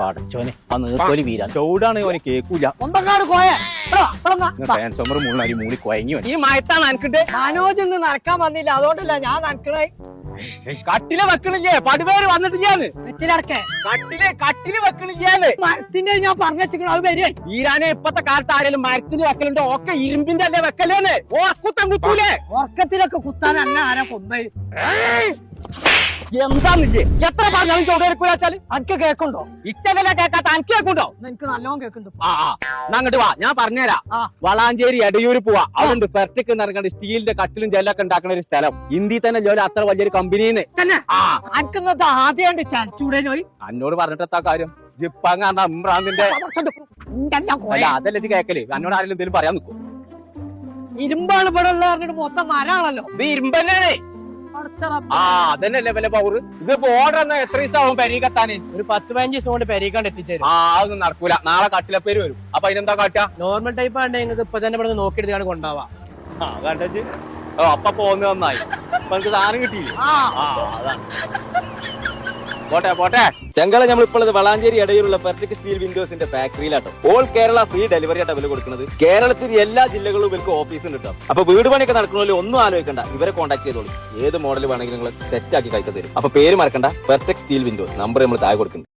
പടച്ചോനെ ആ നീർക്കോലി വീരാ ചൂടാണ് ഓനെ കേക്കൂല. ഒമ്പങ്ങാട് കോയ. ട്രാൻസ്ഫോമർ മുള്ളി മൂളി കൊയങ്ങി വന്നു. ഈ മയത്താണ് നനക്കിട്ട് മനോജ് ഇന്ന് നടക്കാൻ വന്നില്ല. അതുകൊണ്ടല്ല ഞാൻ നടക്കണേ. കട്ടിൽ വെക്കണില്ലേ? പടുപേര് വന്നിട്ടില്ലാന്ന്. വെറ്റിലടക്കേ. കട്ടിൽ കട്ടിൽ വെക്കണില്ലാന്ന്. മരത്തിന്റെ ഞാൻ പറഞ്ഞു അത് വരെ ഈരാനെ ഇപ്പത്തെ കാലത്ത് ആരെങ്കിലും മരത്തിന് വെക്കലുണ്ടോ ഒക്കെ ഇരുമ്പിന്റെ അല്ലേ വെക്കലേന്ന്. ഓർക്കുത്തം കുത്തൂലേ. ഉറക്കത്തിലൊക്കെ കുത്താൻ അന്ന ആരാ കൊന്നേ? എന്താന്നില്ലേ എത്ര പറഞ്ഞാലും ചോടെടുക്കൂലാച്ചാൽ അനക്ക് കേക്കുണ്ടോ ഇച്ചകല കേക്കാത്ത അനക്ക് കേക്കുണ്ടോ എനിക്ക് നല്ലോണം കേക്കുന്നുണ്ട് ആ അങ്ങോട്ട് വാ. ഞാൻ പറഞ്ഞുതരാം. വളാഞ്ചേരി എടയൂര് പോവാ. അതുകൊണ്ട് പെർട്ടിക്ക് നിറങ്ങണ്ട് സ്റ്റീലിന്റെ കട്ടിലും ജെല്ലൊക്കെ ഉണ്ടാക്കുന്ന ഒരു സ്ഥലം. ഇന്ത്യയിൽ തന്നെ ജോലി അത്ര വലിയൊരു കമ്പനിന്ന് അനക്കുന്നത് ആദ്യമായിട്ട് ചരച്ചൂടെ പോയി എന്നോട് പറഞ്ഞിട്ടെത്താ കാര്യം? ജിപ്പാങ് ഇമ്രാന്തിന്റെ അതല്ലേ കേക്കൽ? എന്നോട് ആരെങ്കിലും എന്തെങ്കിലും പറയാൻ നിൽക്കും ഇരുമ്പാണ് ഇവിടെ പറഞ്ഞിട്ട് മൊത്തം മരാണല്ലോ ഇത് ഇരുമ്പന്നെ ആ അതന്നെയല്ലേ വല്ല പവർ ഇത് ഓർഡർ എന്നാ എത്ര ദിവസം ആവും പെരീക്കെത്താന് ഒരു പത്ത് പതിനഞ്ച് ദിവസം കൊണ്ട് പെരീക്കാണ്ട് എത്തിച്ചേരും. ആ അതൊന്നും നടക്കൂല. നാളെ കട്ടിലപ്പേര് വരും. അപ്പൊ അതിനെന്താ കാട്ടാ? നോർമൽ ടൈപ്പ് ആണെങ്കിൽ നിങ്ങൾക്ക് ഇപ്പൊ തന്നെ ഇവിടെ നോക്കിയെടുത്താണ് കൊണ്ടാവാ. ആ കണ്ടച്ച് ഓ അപ്പൊ പോന്ന് നന്നായി. അപ്പൊ എനിക്ക് സാധനം കിട്ടിയില്ലേ? ആ അതാണ്. പോട്ടെ പോട്ടെ. ചെങ്കള നമ്മൾ ഇപ്പോൾ വളാഞ്ചേരി ഇടയിലുള്ള പെർഫെക്ട് സ്റ്റീൽ വിൻഡോസിന്റെ ഫാക്ടറിയിലാട്ടോ. ഓൾ കേരള ഫ്രീ ഡെലിവറി ആയിട്ട് വില കൊടുക്കുന്നത്. കേരളത്തിൽ എല്ലാ ജില്ലകളിലും ഇവർക്ക് ഓഫീസ് ഉണ്ട് അപ്പൊ വീട് പണിയൊക്കെ നടക്കണമല്ലോ ഒന്നും ആലോചിക്കണ്ട. ഇവരെ കോൺടാക്ട് ചെയ്തോളൂ. ഏത് മോഡൽ വേണമെങ്കിലും നിങ്ങൾ സെറ്റ് ആക്കി കഴിക്കാൻ തരും. അപ്പൊ പേര് മറക്കണ്ട. Perfect steel Windows. നമ്പർ നമ്മൾ താഴെ കൊടുക്കുന്നു.